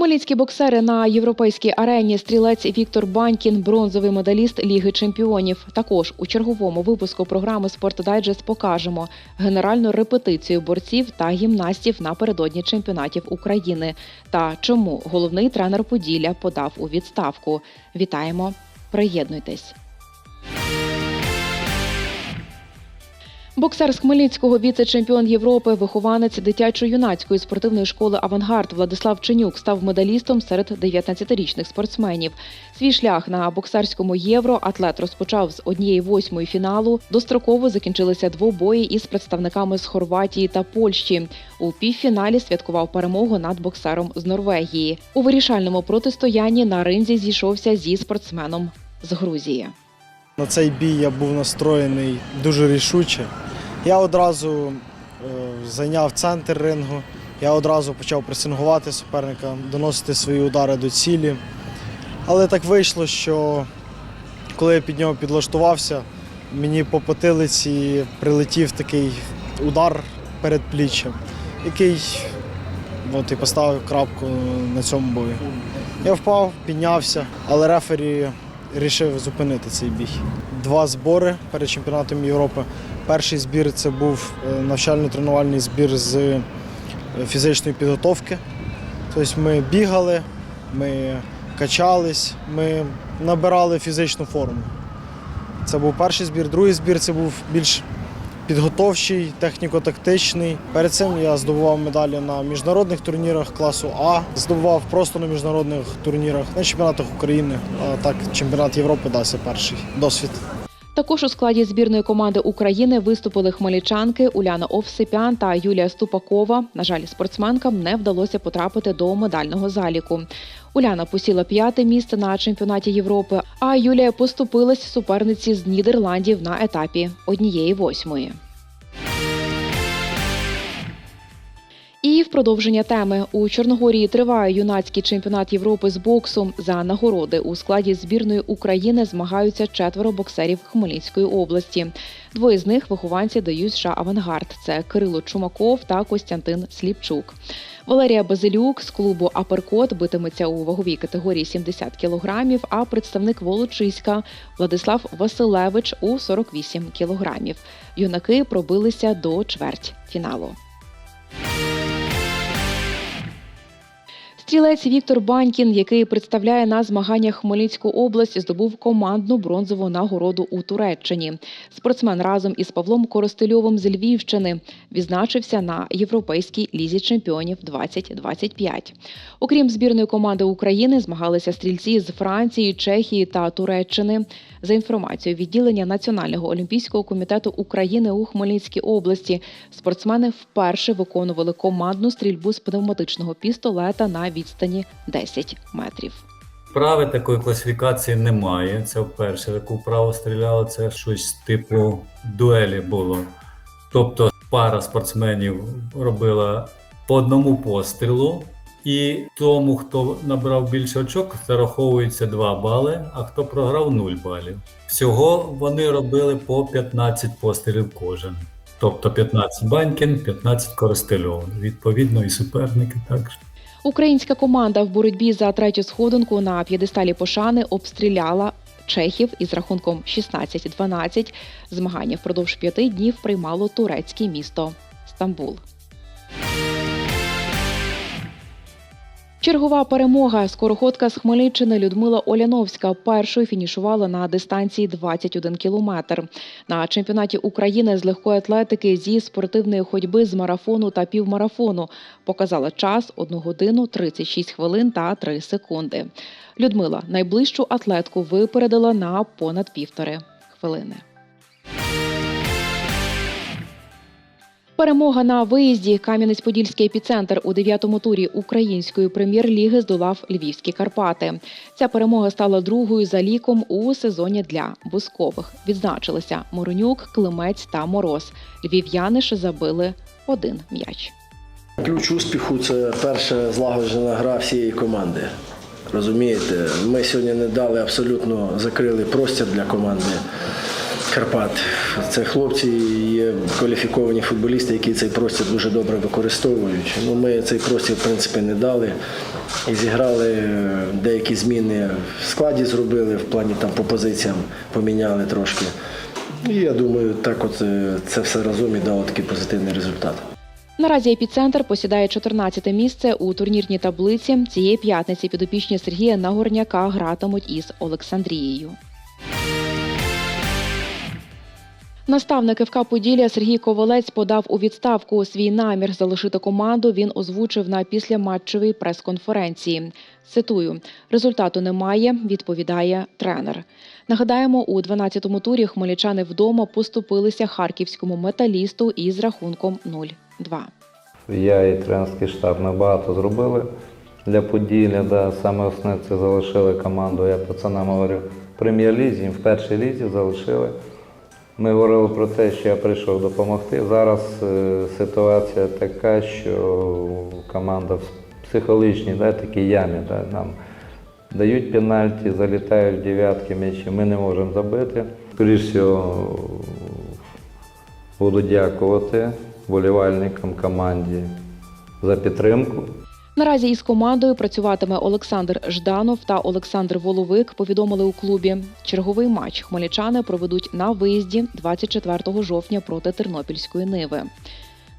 Хмельницькі боксери на європейській арені стрілець Віктор Банькін, бронзовий медаліст Ліги Чемпіонів. Також у черговому випуску програми «Спортдайджест» покажемо генеральну репетицію борців та гімнастів напередодні чемпіонатів України та чому головний тренер Поділля подав у відставку. Вітаємо! Приєднуйтесь! Боксер з Хмельницького, віце-чемпіон Європи, вихованець дитячо-юнацької спортивної школи Авангард Владислав Ченюк став медалістом серед 19-річних спортсменів. Свій шлях на боксерському євро атлет розпочав з однієї восьмої фіналу. Достроково закінчилися двобої із представниками з Хорватії та Польщі. У півфіналі святкував перемогу над боксером з Норвегії. У вирішальному протистоянні на ринзі зійшовся зі спортсменом з Грузії. На цей бій я був настроєний дуже рішуче. Я одразу е, зайняв центр рингу, я одразу почав пресингувати суперника, доносити свої удари до цілі. Але так вийшло, що коли я під нього підлаштувався, мені по потилиці прилетів такий удар перед пліччям, який от, і поставив крапку на цьому бою. Я впав, піднявся, але рефері рішив зупинити цей бій. Два збори перед чемпіонатом Європи. Перший збір це був е, навчально-тренувальний збір з е, фізичної підготовки. Тобто ми бігали, ми качались, ми набирали фізичну форму. Це був перший збір. Другий збір це був більш підготовчий, техніко-тактичний. Перед цим я здобував медалі на міжнародних турнірах класу А, здобував просто на міжнародних турнірах, на чемпіонатах України. А так, чемпіонат Європи дався перший досвід. Також у складі збірної команди України виступили хмельничанки Уляна Овсипян та Юлія Ступакова. На жаль, спортсменкам не вдалося потрапити до медального заліку. Уляна посіла п'яте місце на чемпіонаті Європи, а Юлія поступилась суперниці з Нідерландів на етапі однієї восьмої. І в продовження теми у Чорногорії триває юнацький чемпіонат Європи з боксу. За нагороди у складі збірної України змагаються четверо боксерів Хмельницької області. Двоє з них вихованці дають США Авангард. Це Кирило Чумаков та Костянтин Сліпчук. Валерія Базилюк з клубу Аперкот битиметься у ваговій категорії 70 кілограмів. А представник Волочиська Владислав Василевич у 48 кілограмів. Юнаки пробилися до чверть фіналу. Стрілець Віктор Банькін, який представляє на змаганнях Хмельницьку область, здобув командну бронзову нагороду у Туреччині. Спортсмен разом із Павлом Коростельовим з Львівщини відзначився на європейській лізі чемпіонів 2025. Окрім збірної команди України, змагалися стрільці з Франції, Чехії та Туреччини. За інформацією відділення Національного олімпійського комітету України у Хмельницькій області, спортсмени вперше виконували командну стрільбу з пневматичного пістолета на відстані 10 метрів. Вправи такої класифікації немає. Це вперше таку вправу стріляли. Це щось типу дуелі було. Тобто пара спортсменів робила по одному пострілу, і тому, хто набрав більше очок, зараховується 2 бали, а хто програв 0 балів. Всього вони робили по 15 пострілів кожен. Тобто 15 банькін, 15 користельов. Відповідно, і суперники також. Українська команда в боротьбі за третю сходинку на п'єдесталі пошани обстріляла чехів із рахунком 16-12. Змагання впродовж п'яти днів приймало турецьке місто Стамбул. Чергова перемога. Скороходка з Хмельниччини Людмила Оляновська першою фінішувала на дистанції 21 кілометр. На чемпіонаті України з легкої атлетики зі спортивної ходьби з марафону та півмарафону показала час 1 годину 36 хвилин та 3 секунди. Людмила найближчу атлетку випередила на понад півтори хвилини. Перемога на виїзді Кам'янець-Подільський епіцентр у дев'ятому турі української прем'єр-ліги здолав львівські Карпати. Ця перемога стала другою за ліком у сезоні для бускових. Відзначилися Моронюк, Климець та Мороз. Львів'яни ж забили один м'яч. Ключ успіху це перша злагоджена гра всієї команди. Розумієте, ми сьогодні не дали абсолютно закрили простір для команди. Карпат. Це хлопці є кваліфіковані футболісти, які цей простір дуже добре використовують. Ну, ми цей простір, в принципі, не дали. І зіграли е, деякі зміни в складі зробили, в плані там по позиціям поміняли трошки. І я думаю, так от е, це все разом і дало такий позитивний результат. Наразі епіцентр посідає 14 місце у турнірній таблиці. Цієї п'ятниці підопічні Сергія Нагорняка гратимуть із Олександрією. Наставник ФК Поділля Сергій Ковалець подав у відставку свій намір залишити команду. Він озвучив на післяматчевій прес-конференції. Цитую: результату немає, відповідає тренер. Нагадаємо, у 12-му турі хмельничани вдома поступилися харківському металісту із рахунком 0-2. Я і тренерський штаб набагато зробили для Поділля. Да. Саме основне це залишили команду, я пацанам говорю, в прем'єр-лізі, в першій лізі залишили. Ми говорили про те, що я прийшов допомогти. Зараз е, ситуація така, що команда в психологічній да, такій ямі. Да, нам дають пенальті, залітають дев'ятки м'ячі, ми не можемо забити. Скоріше всього, буду дякувати болівальникам команді за підтримку. Наразі із командою працюватиме Олександр Жданов та Олександр Воловик. Повідомили у клубі. Черговий матч хмельничани проведуть на виїзді 24 жовтня проти Тернопільської Ниви.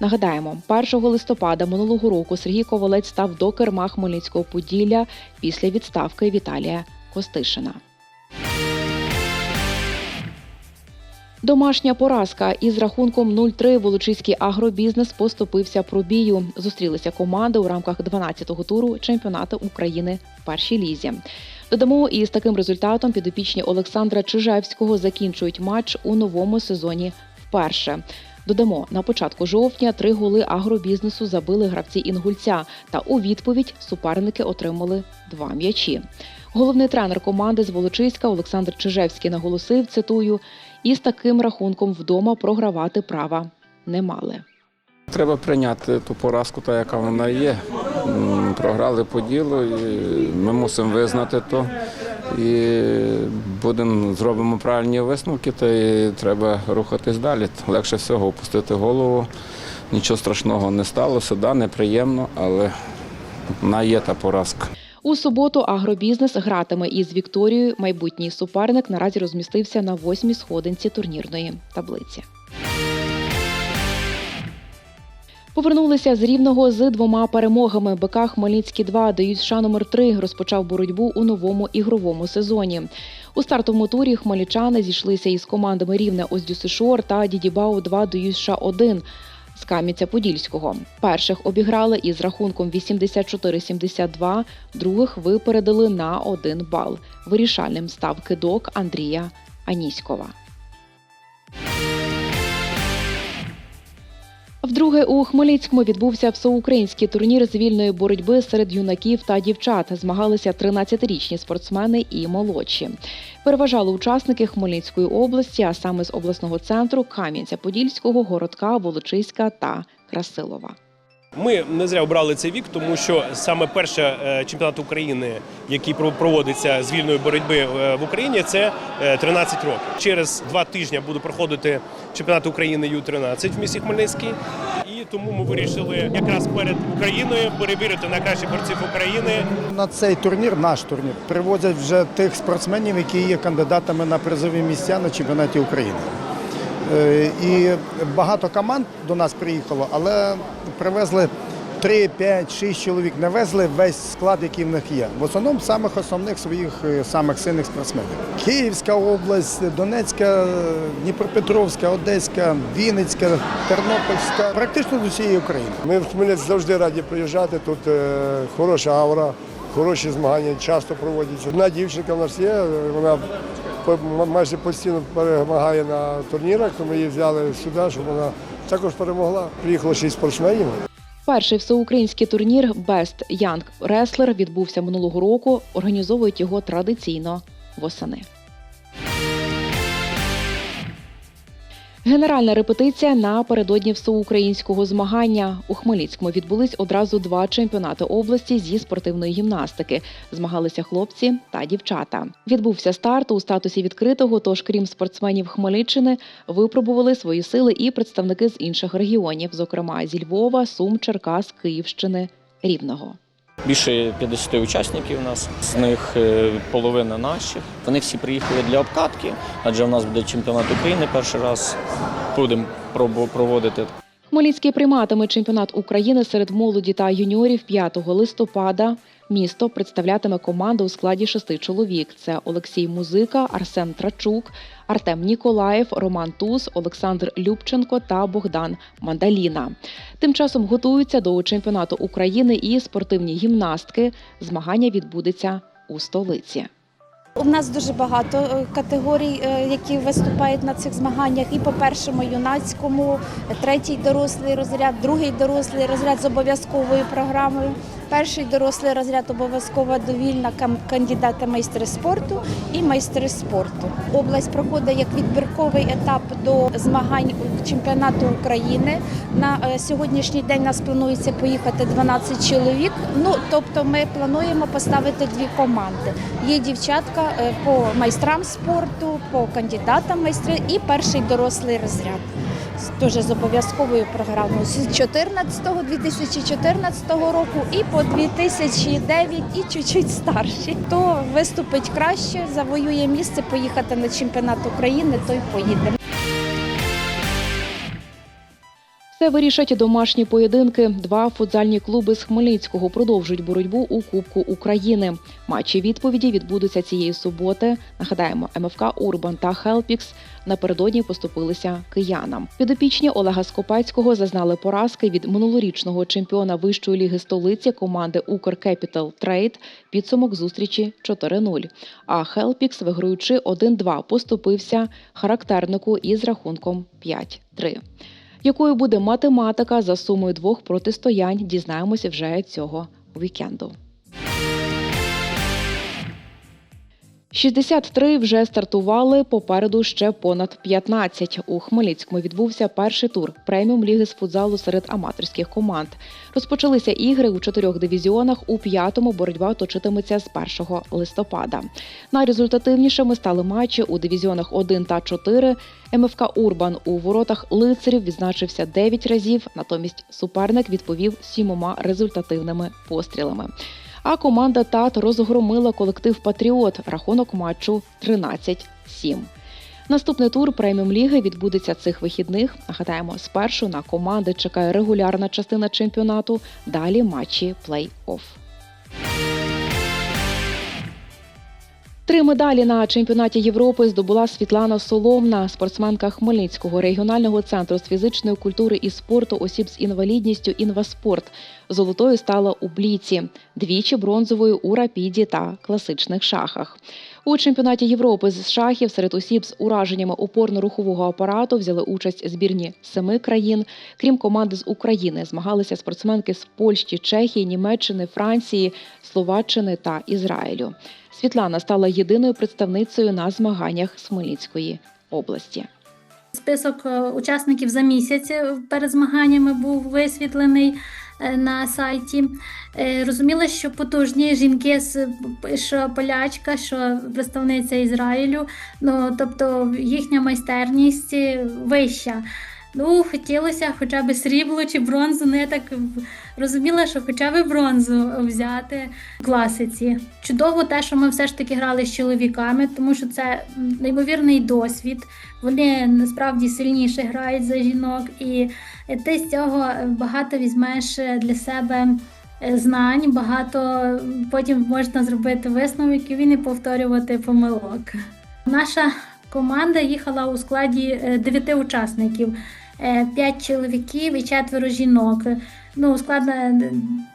Нагадаємо, 1 листопада минулого року Сергій Ковалець став до керма Хмельницького Поділля після відставки Віталія Костишина. Домашня поразка із рахунком 0-3 Волочиський агробізнес поступився пробію. Зустрілися команди у рамках 12-го туру чемпіонату України в першій лізі. Додамо, із таким результатом підопічні Олександра Чижевського закінчують матч у новому сезоні вперше. Додамо, на початку жовтня три голи агробізнесу забили гравці інгульця, та у відповідь суперники отримали два м'ячі. Головний тренер команди з Волочиська Олександр Чижевський наголосив, цитую, із таким рахунком вдома програвати права не мали. Треба прийняти ту поразку, та яка вона є. Програли по ділу, і ми мусимо визнати то. І будемо зробимо правильні висновки, та й треба рухатись далі. Легше всього опустити голову. Нічого страшного не сталося, да, неприємно, але вона є та поразка. У суботу агробізнес гратиме із Вікторією. Майбутній суперник наразі розмістився на восьмій сходинці турнірної таблиці. Повернулися з рівного з двома перемогами. БК Хмельницький 2 дають США номер 3 розпочав боротьбу у новому ігровому сезоні. У стартовому турі хмельничани зійшлися із командами Рівне Оздюсишор та Дідібау 2 дають США 1 з Кам'янця-Подільського. Перших обіграли із рахунком 84-72, других випередили на 1 бал. Вирішальним став кидок Андрія Аніськова. Вдруге у Хмельницькому відбувся всеукраїнський турнір з вільної боротьби серед юнаків та дівчат. Змагалися 13-річні спортсмени і молодші. Переважали учасники Хмельницької області, а саме з обласного центру Кам'янця-Подільського, Городка, Волочиська та Красилова. Ми не зря обрали цей вік, тому що саме перший е, чемпіонат України, який про- проводиться з вільної боротьби е, в Україні, це е, 13 років. Через два тижні буде проходити чемпіонат України Ю-13 в місті Хмельницький. І тому ми вирішили якраз перед Україною перевірити найкращих борців України На цей турнір, наш турнір, привозять вже тих спортсменів, які є кандидатами на призові місця на чемпіонаті України. Е, І багато команд до нас приїхало, але привезли 3, 5, 6 чоловік, не везли весь склад, який в них є. В основному самих основних своїх е, самих сильних спортсменів. Київська область, Донецька, Дніпропетровська, Одеська, Вінницька, Тернопільська, практично з усієї України. Ми в Хмельницький завжди раді приїжджати. Тут е, хороша аура, хороші змагання часто проводяться. Одна дівчинка в нас є, е, вона майже постійно перемагає на турнірах, тому її взяли сюди, щоб вона також перемогла. Приїхало шість спортсменів. Перший всеукраїнський турнір Best Young Wrestler відбувся минулого року. Організовують його традиційно восени. Генеральна репетиція напередодні всеукраїнського змагання. У Хмельницькому відбулись одразу два чемпіонати області зі спортивної гімнастики. Змагалися хлопці та дівчата. Відбувся старт у статусі відкритого. Тож, крім спортсменів Хмельниччини, випробували свої сили і представники з інших регіонів, зокрема зі Львова, Сум, Черкас, Київщини, Рівного. Більше 50 учасників у нас, з них е, половина наших. Вони всі приїхали для обкатки, адже у нас буде чемпіонат України перший раз. Будемо проводити. Хмельницький прийматиме чемпіонат України серед молоді та юніорів 5 листопада. Місто представлятиме команду у складі шести чоловік: це Олексій Музика, Арсен Трачук, Артем Ніколаєв, Роман Туз, Олександр Любченко та Богдан Мандаліна. Тим часом готуються до чемпіонату України і спортивні гімнастки. Змагання відбудеться у столиці. У нас дуже багато е, категорій, е, які виступають на цих змаганнях. І по першому юнацькому, третій дорослий розряд, другий дорослий розряд з обов'язковою програмою. Перший дорослий розряд обов'язкова довільна кандидати майстри спорту і майстри спорту. Область проходить як відбірковий етап до змагань чемпіонату України. На е, сьогоднішній день нас планується поїхати 12 чоловік. Ну тобто, ми плануємо поставити дві команди. Є дівчатка е, по майстрам спорту, по кандидатам майстри і перший дорослий розряд. Теж з обов'язковою програмою з 14 2014 року і по 2009 і чуть-чуть старші. Хто виступить краще, завоює місце, поїхати на чемпіонат України, той поїде. Все вирішать домашні поєдинки. Два футзальні клуби з Хмельницького продовжують боротьбу у Кубку України. Матчі відповіді відбудуться цієї суботи. Нагадаємо, МФК Урбан та Хелпікс напередодні поступилися киянам. Підопічні Олега Скопецького зазнали поразки від минулорічного чемпіона вищої ліги столиці команди Укр Кепітал Трейд. Підсумок зустрічі 4-0. А Хелпікс, виграючи 1-2, поступився характернику із рахунком 5-3. Якою буде математика за сумою двох протистоянь, дізнаємося вже цього вікенду. 63 вже стартували. Попереду ще понад 15. У Хмельницькому відбувся перший тур преміум ліги з футзалу серед аматорських команд. Розпочалися ігри у чотирьох дивізіонах. У п'ятому боротьба точитиметься з 1 листопада. Найрезультативнішими стали матчі у дивізіонах 1 та 4. МФК Урбан у воротах лицарів відзначився 9 разів, натомість суперник відповів сімома результативними пострілами. А команда ТАТ розгромила колектив Патріот. Рахунок матчу 13-7. Наступний тур преміум ліги відбудеться цих вихідних. Нагадаємо, спершу на команди чекає регулярна частина чемпіонату. Далі матчі плей-офф. Три медалі на чемпіонаті Європи здобула Світлана Соломна, спортсменка Хмельницького регіонального центру з фізичної культури і спорту осіб з інвалідністю Інваспорт. Золотою стала у бліці, двічі бронзовою у рапіді та класичних шахах. У чемпіонаті Європи з шахів серед осіб з ураженнями опорно-рухового апарату взяли участь збірні семи країн. Крім команди з України, змагалися спортсменки з Польщі, Чехії, Німеччини, Франції, Словаччини та Ізраїлю. Світлана стала єдиною представницею на змаганнях з Хмельницької області. Список е, учасників за місяць е, перед змаганнями був висвітлений на сайті. Е, Розуміла, що потужні жінки, що полячка, що представниця Ізраїлю, ну тобто їхня майстерність е, вища. Ну, хотілося хоча б срібло чи бронзу. Ну, я так розуміла, що хоча б бронзу взяти в класиці. Чудово те, що ми все ж таки грали з чоловіками, тому що це неймовірний досвід. Вони насправді сильніше грають за жінок, і ти з цього багато візьмеш для себе е, знань, багато потім можна зробити висновок і не повторювати помилок. Наша команда їхала у складі е, дев'яти учасників. е, П'ять чоловіків і четверо жінок. Ну, склад е,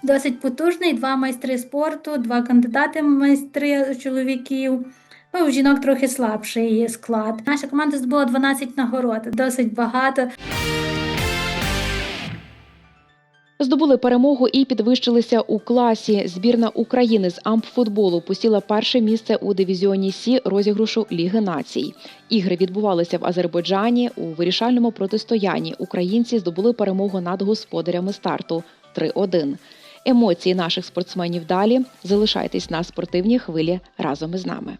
досить потужний: два майстри спорту, два кандидати майстри чоловіків. Ну, у жінок трохи слабший склад. Наша команда здобула 12 нагород, досить багато. Здобули перемогу і підвищилися у класі. Збірна України з ампфутболу посіла перше місце у дивізіоні Сі розіграшу Ліги націй. Ігри відбувалися в Азербайджані. У вирішальному протистоянні українці здобули перемогу над господарями старту 3-1. Емоції наших спортсменів далі. Залишайтесь на спортивній хвилі разом із нами.